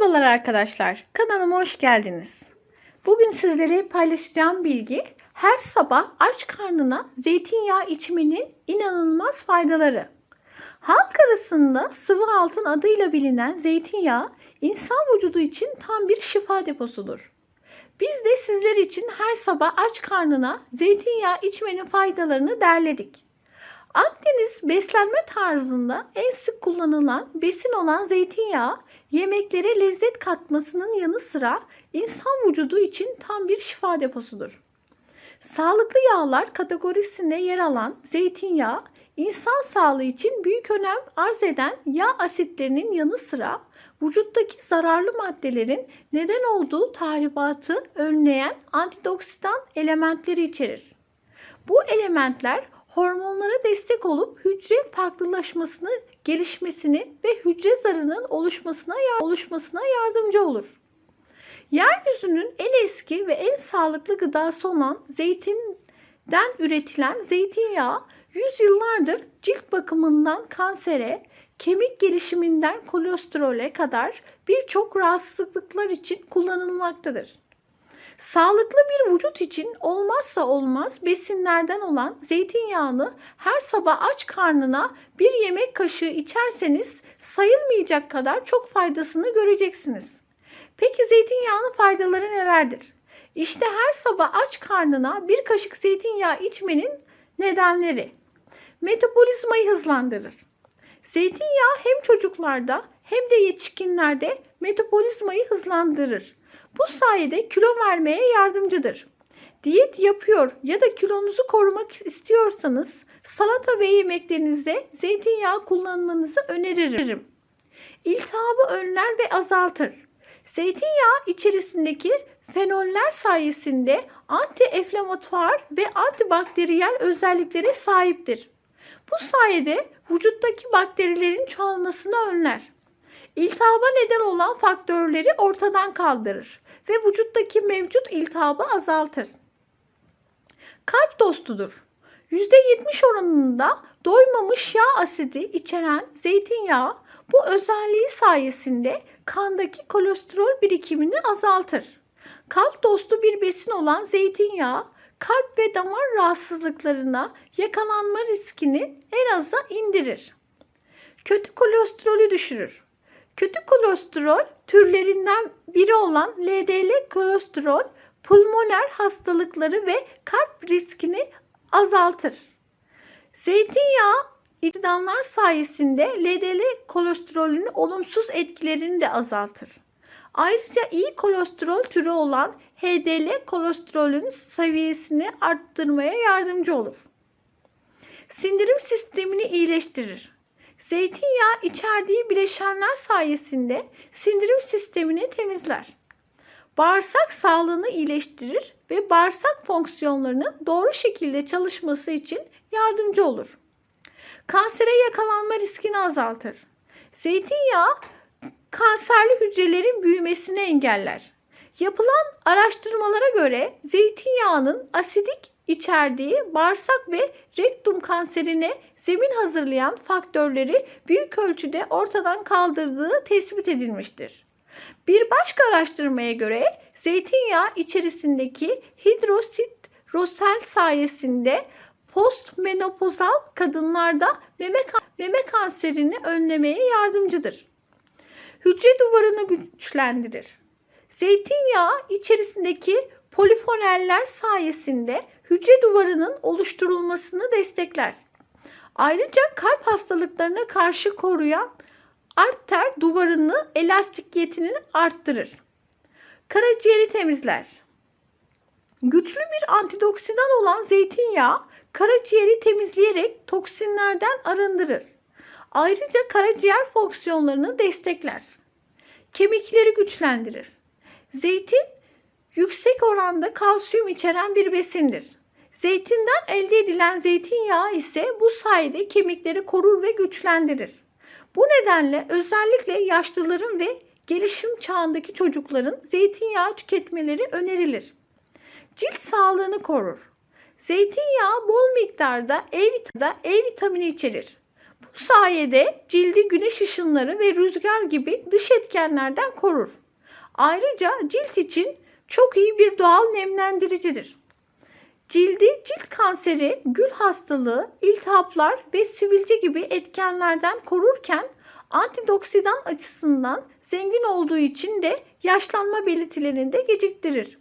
Merhabalar arkadaşlar. Kanalıma hoş geldiniz. Bugün sizlere paylaşacağım bilgi her sabah aç karnına zeytinyağı içmenin inanılmaz faydaları. Halk arasında sıvı altın adıyla bilinen zeytinyağı insan vücudu için tam bir şifa deposudur. Biz de sizler için her sabah aç karnına zeytinyağı içmenin faydalarını derledik. Akdeniz beslenme tarzında en sık kullanılan besin olan zeytinyağı yemeklere lezzet katmasının yanı sıra insan vücudu için tam bir şifa deposudur. Sağlıklı yağlar kategorisinde yer alan zeytinyağı insan sağlığı için büyük önem arz eden yağ asitlerinin yanı sıra vücuttaki zararlı maddelerin neden olduğu tahribatı önleyen antioksidan elementleri içerir. Bu elementler hormonlara destek olup hücre farklılaşmasını, gelişmesini ve hücre zarının oluşmasına oluşmasına yardımcı olur. Yeryüzünün en eski ve en sağlıklı gıdası olan zeytinden üretilen zeytinyağı yüzyıllardır cilt bakımından kansere, kemik gelişiminden kolesterole kadar birçok rahatsızlıklar için kullanılmaktadır. Sağlıklı bir vücut için olmazsa olmaz besinlerden olan zeytinyağını her sabah aç karnına bir yemek kaşığı içerseniz sayılmayacak kadar çok faydasını göreceksiniz. Peki zeytinyağının faydaları nelerdir? İşte her sabah aç karnına bir kaşık zeytinyağı içmenin nedenleri. Metabolizmayı hızlandırır. Zeytinyağı hem çocuklarda hem de yetişkinlerde metabolizmayı hızlandırır. Bu sayede kilo vermeye yardımcıdır. Diyet yapıyor ya da kilonuzu korumak istiyorsanız salata ve yemeklerinizde zeytinyağı kullanmanızı öneririm. İltihabı önler ve azaltır. Zeytinyağı içerisindeki fenoller sayesinde anti-enflamatuar ve antibakteriyel özelliklere sahiptir. Bu sayede vücuttaki bakterilerin çoğalmasını önler. İltihaba neden olan faktörleri ortadan kaldırır ve vücuttaki mevcut iltihabı azaltır. Kalp dostudur. %70 oranında doymamış yağ asidi içeren zeytinyağı bu özelliği sayesinde kandaki kolesterol birikimini azaltır. Kalp dostu bir besin olan zeytinyağı kalp ve damar rahatsızlıklarına yakalanma riskini en aza indirir. Kötü kolesterolü düşürür. Kötü kolesterol türlerinden biri olan LDL kolesterol pulmoner hastalıkları ve kalp riskini azaltır. Zeytinyağı istidanlar sayesinde LDL kolesterolünün olumsuz etkilerini de azaltır. Ayrıca iyi kolesterol türü olan HDL kolesterolün seviyesini arttırmaya yardımcı olur. Sindirim sistemini iyileştirir. Zeytinyağı içerdiği bileşenler sayesinde sindirim sistemini temizler. Bağırsak sağlığını iyileştirir ve bağırsak fonksiyonlarının doğru şekilde çalışması için yardımcı olur. Kansere yakalanma riskini azaltır. Zeytinyağı kanserli hücrelerin büyümesini engeller. Yapılan araştırmalara göre zeytinyağının asidik içerdiği bağırsak ve rektum kanserine zemin hazırlayan faktörleri büyük ölçüde ortadan kaldırdığı tespit edilmiştir. Bir başka araştırmaya göre zeytinyağı içerisindeki hidrositrosel sayesinde postmenopozal kadınlarda meme, meme kanserini önlemeye yardımcıdır. Hücre duvarını güçlendirir. Zeytinyağı içerisindeki polifoneller sayesinde hücre duvarının oluşturulmasını destekler. Ayrıca kalp hastalıklarına karşı koruyan arter duvarını elastikiyetini arttırır. Karaciğeri temizler. Güçlü bir antioksidan olan zeytinyağı karaciğeri temizleyerek toksinlerden arındırır. Ayrıca karaciğer fonksiyonlarını destekler. Kemikleri güçlendirir. Zeytin yüksek oranda kalsiyum içeren bir besindir. Zeytinden elde edilen zeytinyağı ise bu sayede kemikleri korur ve güçlendirir. Bu nedenle özellikle yaşlıların ve gelişim çağındaki çocukların zeytinyağı tüketmeleri önerilir. Cilt sağlığını korur. Zeytinyağı bol miktarda E, vitamini, e vitamini içerir. Bu sayede cildi güneş ışınları ve rüzgar gibi dış etkenlerden korur. Ayrıca cilt için çok iyi bir doğal nemlendiricidir. Cildi cilt kanseri, gül hastalığı, iltihaplar ve sivilce gibi etkenlerden korurken antioksidan açısından zengin olduğu için de yaşlanma belirtilerini de geciktirir.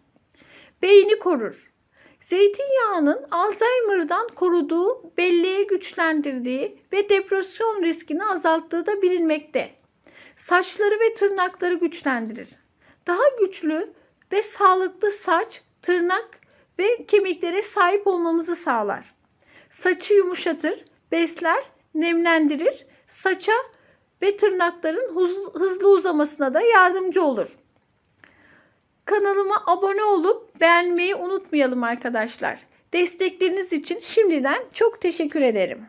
Beyni korur. Zeytinyağının Alzheimer'dan koruduğu, belleği güçlendirdiği ve depresyon riskini azalttığı da bilinmekte. Saçları ve tırnakları güçlendirir. Daha güçlü ve sağlıklı saç, tırnak ve kemiklere sahip olmamızı sağlar. Saçı yumuşatır, besler, nemlendirir, saça ve tırnakların hızlı uzamasına da yardımcı olur. Kanalıma abone olup beğenmeyi unutmayalım arkadaşlar. Destekleriniz için şimdiden çok teşekkür ederim.